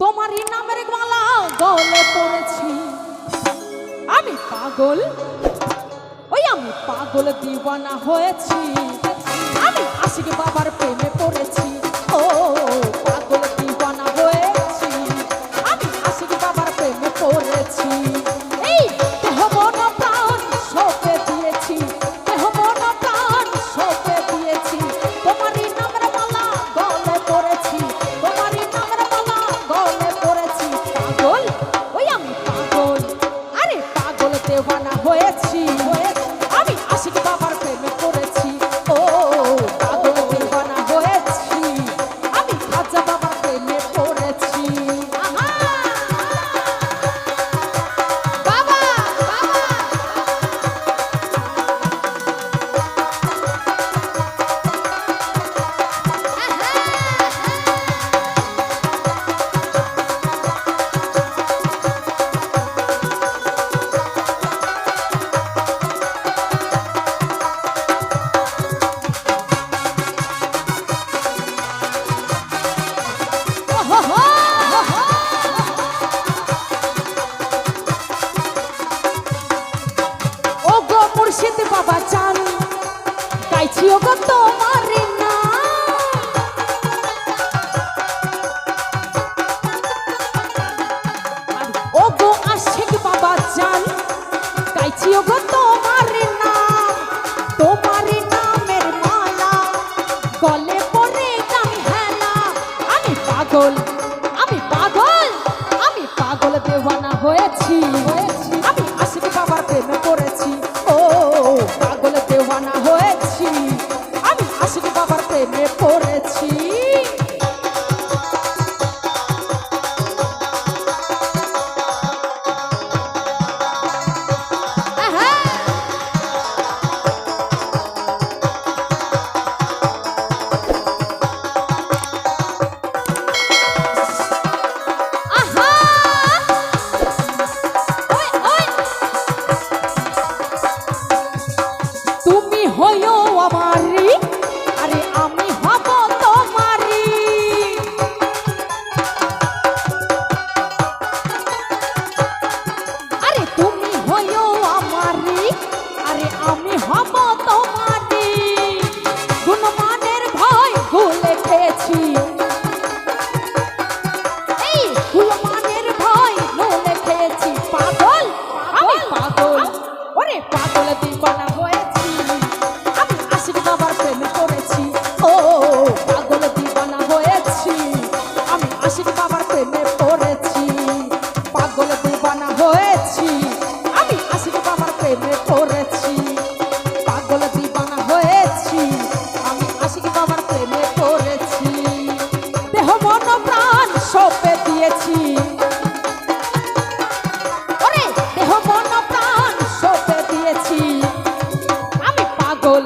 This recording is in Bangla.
তোমারই নামের গলা গলে পড়েছি। আমি পাগল? ওই আমি পাগল দিওয়ানা হয়েছি। আমি আশিক বাবার প্রেমে পড়েছি। ও ও গো মুর্শিদ বাবা চান। গাইছি ও গো তোমার Thank. প্রেমে পড়েছি, পাগল দিবানা হয়েছি, আমি আশিক বাবার প্রেমে পড়েছি। পাগল দিবানা হয়েছি, আমি আশিক বাবার প্রেমে পড়েছি। দেহ, মন, প্রাণ সপে দিয়েছি। দেহ, মন, প্রাণ সপে দিয়েছি। আমি পাগল